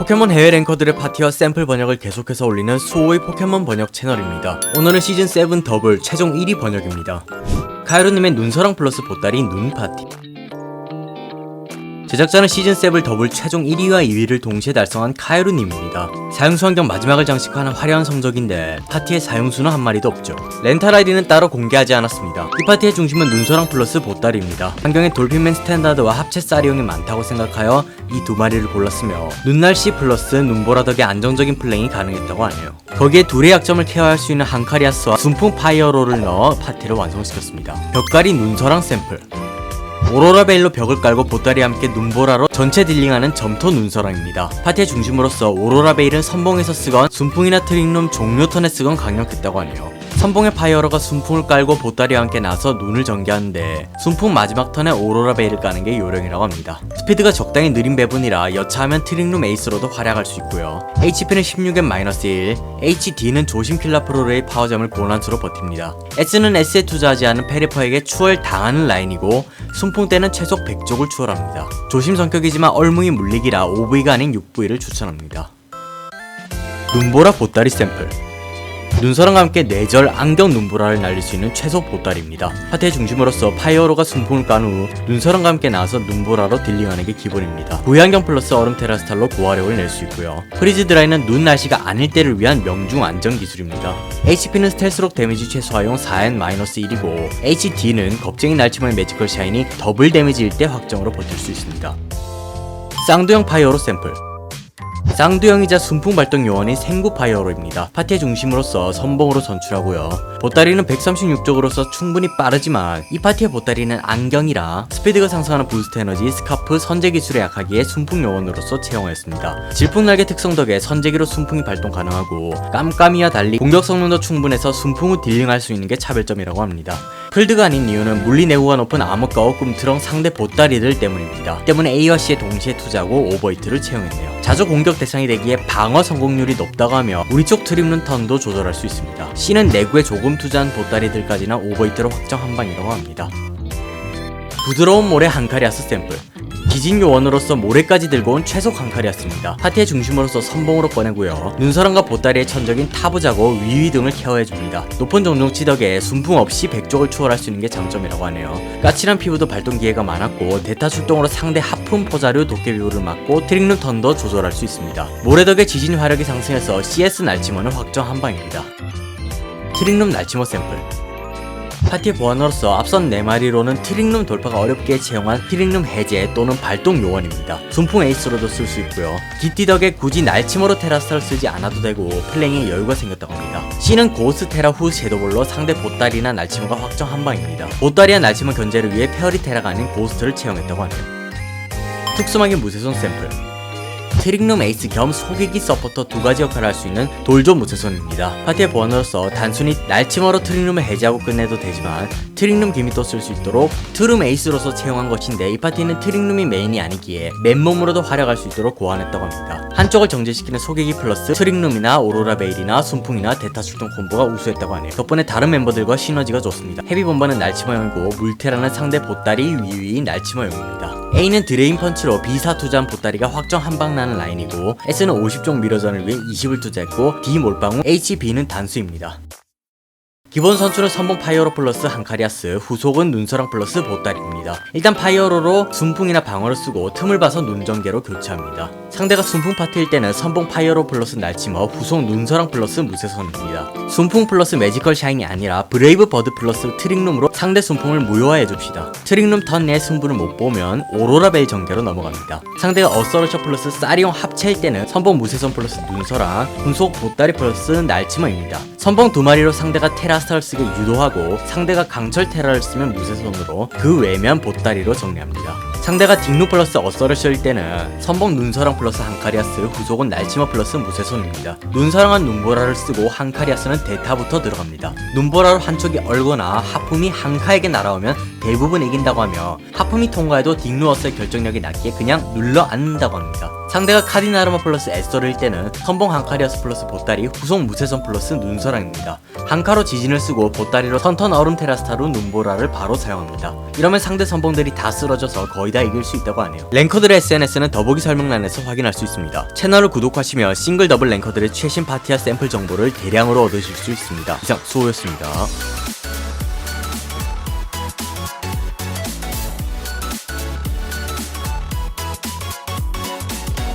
포켓몬 해외 랭커들의 파티와 샘플 번역을 계속해서 올리는 수호의 포켓몬 번역 채널입니다. 오늘은 시즌 7 더블 최종 1위 번역입니다. 카이로님의 눈서랑 플러스 보따리 눈 파티. 제작자는 시즌 7 더블 최종 1위와 2위를 동시에 달성한 카이로님입니다. 사용수 환경 마지막을 장식하는 화려한 성적인데 파티에 사용수는 한 마리도 없죠. 렌탈 아이디는 따로 공개하지 않았습니다. 이 파티의 중심은 눈서랑 플러스 보따리입니다. 환경에 돌핀맨 스탠다드와 합체 사리용이 많다고 생각하여 이 두 마리를 골랐으며 눈날씨 플러스 눈보라 덕에 안정적인 플레잉이 가능했다고 하네요. 거기에 둘의 약점을 케어할 수 있는 한카리아스와 순풍 파이어로를 넣어 파티를 완성시켰습니다. 벽가리 눈서랑 샘플 오로라 베일로 벽을 깔고 보따리와 함께 눈보라로 전체 딜링하는 점토 눈서랑입니다. 파티의 중심으로서 오로라 베일은 선봉에서 쓰건 순풍이나 트릭룸 종료 턴에 쓰건 강력했다고 하네요. 선봉의 파이어러가 순풍을 깔고 보따리와 함께 나서 눈을 전개하는데 순풍 마지막 턴에 오로라 베일을 까는 게 요령이라고 합니다. 스피드가 적당히 느린 배분이라 여차하면 트릭룸 에이스로도 활약할 수 있고요. HP는 16엔-1, HD는 조심 킬라 프로레이 파워점을 고난수로 버팁니다. S는 S에 투자하지 않은 페리퍼에게 추월 당하는 라인이고 순풍 때는 최소 100족을 추월합니다. 조심 성격이지만 얼무이 물리기라 OV가 아닌 6V를 추천합니다. 눈보라 보따리 샘플 눈서랑과 함께 뇌절 안경 눈보라를 날릴 수 있는 최소 보따리입니다. 파티의 중심으로서 파이어로가 순풍을 깐 후 눈서랑과 함께 나와서 눈보라로 딜링하는 게 기본입니다. 부양경 플러스 얼음 테라스탈로 고화력을 낼 수 있고요. 프리즈 드라이는 눈 날씨가 아닐 때를 위한 명중 안정 기술입니다. HP는 스텔스록 데미지 최소화용 4N-1이고 HD는 겁쟁이 날치모의 매지컬 샤인이 더블 데미지일 때 확정으로 버틸 수 있습니다. 쌍두형 파이어로 샘플 쌍두형이자 순풍 발동 요원인 생구 파이어로입니다. 파티의 중심으로서 선봉으로 전출하고요. 보따리는 136쪽으로서 충분히 빠르지만 이 파티의 보따리는 안경이라 스피드가 상승하는 부스트 에너지, 스카프, 선제 기술에 약하기에 순풍 요원으로서 채용하였습니다. 질풍 날개 특성 덕에 선제기로 순풍이 발동 가능하고 깜깜이와 달리 공격 성능도 충분해서 순풍 후 딜링할 수 있는 게 차별점이라고 합니다. 필드가 아닌 이유는 물리 내구가 높은 암흑과 어꿈트렁 상대 보따리들 때문입니다. 때문에 A와 C에 동시에 투자하고 오버히트를 채용했네요. 자주 공격 대상이 되기에 방어 성공률이 높다고 하며 우리 쪽 트림룬 턴도 조절할 수 있습니다. C는 내구에 조금 투자한 보따리들까지나 오버히트로 확정 한방이라고 합니다. 부드러운 모래 한카리아스 샘플 기진 요원으로서 모래까지 들고 온 최소 강칼이었습니다. 파티의 중심으로서 선봉으로 꺼내고요. 눈사람과 보따리의 천적인 타부자고 위위 등을 케어해줍니다. 높은 정중치 덕에 순풍 없이 백족을 추월할 수 있는 게 장점이라고 하네요. 까칠한 피부도 발동 기회가 많았고 대타 출동으로 상대 하품 포자류 도깨비호를 막고 트릭룸 턴도 조절할 수 있습니다. 모래 덕에 지진 화력이 상승해서 CS 날치모는 확정 한방입니다. 트릭룸 날치모 샘플 파티 보안으로서 앞선 4마리로는 트릭룸 돌파가 어렵게 채용한 트릭룸 해제 또는 발동 요원입니다. 순풍 에이스로도 쓸 수 있고요. 기띠 덕에 굳이 날치모로 테라스를 쓰지 않아도 되고 플랭에 여유가 생겼다고 합니다. C는 고스 테라 후 섀도볼로 상대 보따리나 날치모가 확정 한방입니다. 보따리와 날치모 견제를 위해 페어리 테라가 아닌 고스트를 채용했다고 하네요. 특수막인 무쇠손 샘플 트릭룸 에이스 겸 소개기 서포터 두 가지 역할을 할 수 있는 돌조 무쇠손입니다. 파티의 보안으로서 단순히 날치머로 트릭룸을 해제하고 끝내도 되지만 트릭룸 기믹도 쓸 수 있도록 트룸 에이스로서 채용한 것인데 이 파티는 트릭룸이 메인이 아니기에 맨몸으로도 활약할 수 있도록 고안했다고 합니다. 한쪽을 정제시키는 소개기 플러스 트릭룸이나 오로라 베일이나 순풍이나 대타 출동 콤보가 우수했다고 하네요. 덕분에 다른 멤버들과 시너지가 좋습니다. 헤비 bomber는 날치머형이고 물테라는 상대 보따리 위위 날치머형입니다. A는 드레인 펀치로 비사 투자한 보따리가 확정 한방 나는 라인이고 S는 50종 미러전을 위해 20을 투자했고 D 몰빵 후 HB는 단수입니다. 기본 선출은 선봉 파이어로 플러스 한카리아스, 후속은 눈서랑 플러스 보따리입니다. 일단 파이어로로 순풍이나 방어를 쓰고 틈을 봐서 눈전개로 교체합니다. 상대가 순풍 파트일 때는 선봉 파이어로 플러스 날치머, 후속 눈서랑 플러스 무쇠선입니다. 순풍 플러스 매지컬 샤인이 아니라 브레이브 버드 플러스 트릭룸으로 상대 순풍을 무효화해 줍시다. 트릭룸 턴 내 승부를 못 보면 오로라 벨 전개로 넘어갑니다. 상대가 어서러셔 플러스 사리용 합체일 때는 선봉 무쇠선 플러스 눈서랑, 후속 보따리 플러스 날치머입니다. 선봉 두 마리로 상대가 테라 스타를 쓰게 유도하고 상대가 강철 테라를 쓰면 무쇠손으로 그 외면 보따리로 정리합니다. 상대가 딩루 플러스 어서르셔일 때는 선봉 눈사랑 플러스 한카리아스 후속은 날치머 플러스 무쇠손입니다. 눈사랑한 눈보라를 쓰고 한카리아스는 대타부터 들어갑니다. 눈보라로 한쪽이 얼거나 하품이 한카에게 날아오면 대부분 이긴다고 하며 하품이 통과해도 딩루 어서의 결정력이 낮기에 그냥 눌러 앉는다고 합니다. 상대가 카디나르마 플러스 에서르일 때는 선봉 한카리아스 플러스 보따리 후속 무쇠선 플러스 눈서랑입니다. 한카로 지진을 쓰고 보따리로 선턴 얼음 테라스타로 눈보라를 바로 사용합니다. 이러면 상대 선봉들이 다 쓰러져서 거의 거의 다 이길 수 있다고 하네요. 랭커들의 SNS는 더보기 설명란에서 확인할 수 있습니다. 채널을 구독하시면 싱글 더블 랭커들의 최신 파티와 샘플 정보를 대량으로 얻으실 수 있습니다. 이상 수호였습니다.